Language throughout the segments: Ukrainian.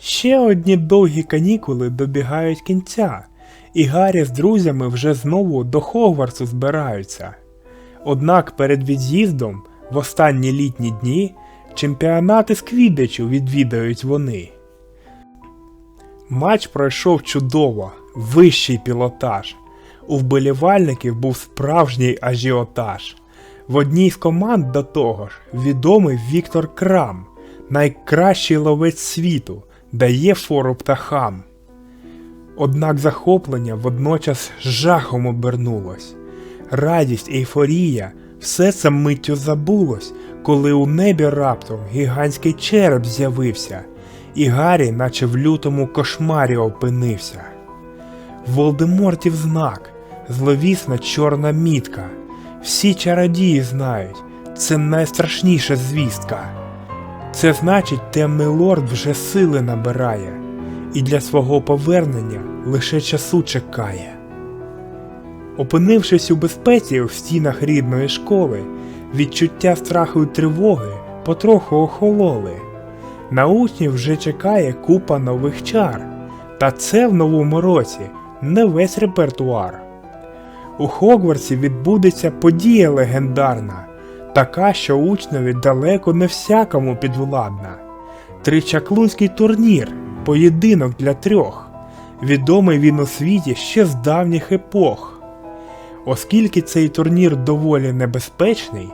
Ще одні довгі канікули добігають кінця, і Гаррі з друзями вже знову до Хогвартсу збираються. Однак перед від'їздом в останні літні дні чемпіонати з квіддичу відвідають вони. Матч пройшов чудово, вищий пілотаж. У вболівальників був справжній ажіотаж. В одній з команд до того ж відомий Віктор Крам, найкращий ловець світу, дає фору птахам. Однак захоплення водночас жахом обернулось. Радість, ейфорія, все це миттю забулось, коли у небі раптом гігантський череп з'явився, і Гаррі, наче в лютому кошмарі опинився. Волдемортів знак, зловісна чорна мітка. Всі чародії знають, це найстрашніша звістка. Це значить, темний лорд вже сили набирає, і для свого повернення лише часу чекає. Опинившись у безпеці в стінах рідної школи, відчуття страху й тривоги потроху охололи. На учнів вже чекає купа нових чар, та це в новому році не весь репертуар. У Хогвартсі відбудеться подія легендарна, така, що учневі далеко не всякому підвладна. Тричаклунський турнір, поєдинок для трьох, відомий він у світі ще з давніх епох. Оскільки цей турнір доволі небезпечний,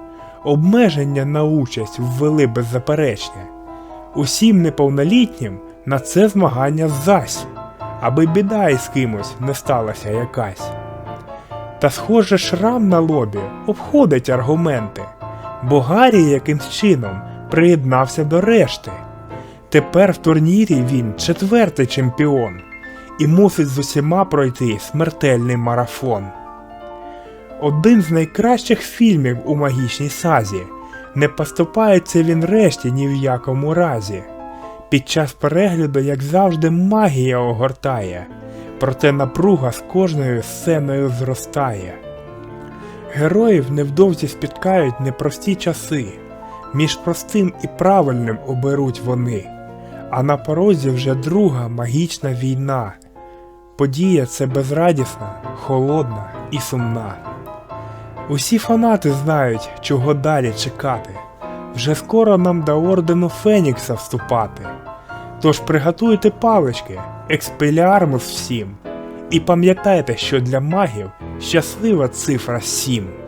обмеження на участь ввели беззаперечне. Усім неповнолітнім на це змагання зась, аби біда із кимось не сталася якась. Та схоже, шрам на лобі обходить аргументи, бо Гаррі якимсь чином приєднався до решти. Тепер в турнірі він четвертий чемпіон і мусить з усіма пройти смертельний марафон. Один з найкращих фільмів у магічній сазі. Не поступається він решті ні в якому разі. Під час перегляду, як завжди, магія огортає, проте напруга з кожною сценою зростає. Героїв невдовзі спіткають непрості часи, між простим і правильним оберуть вони, а на порозі вже друга магічна війна. Подія це безрадісна, холодна і сумна. Усі фанати знають, чого далі чекати. Вже скоро нам до ордену Фенікса вступати. Тож приготуйте палички, експеліармус всім. І пам'ятайте, що для магів щаслива цифра 7.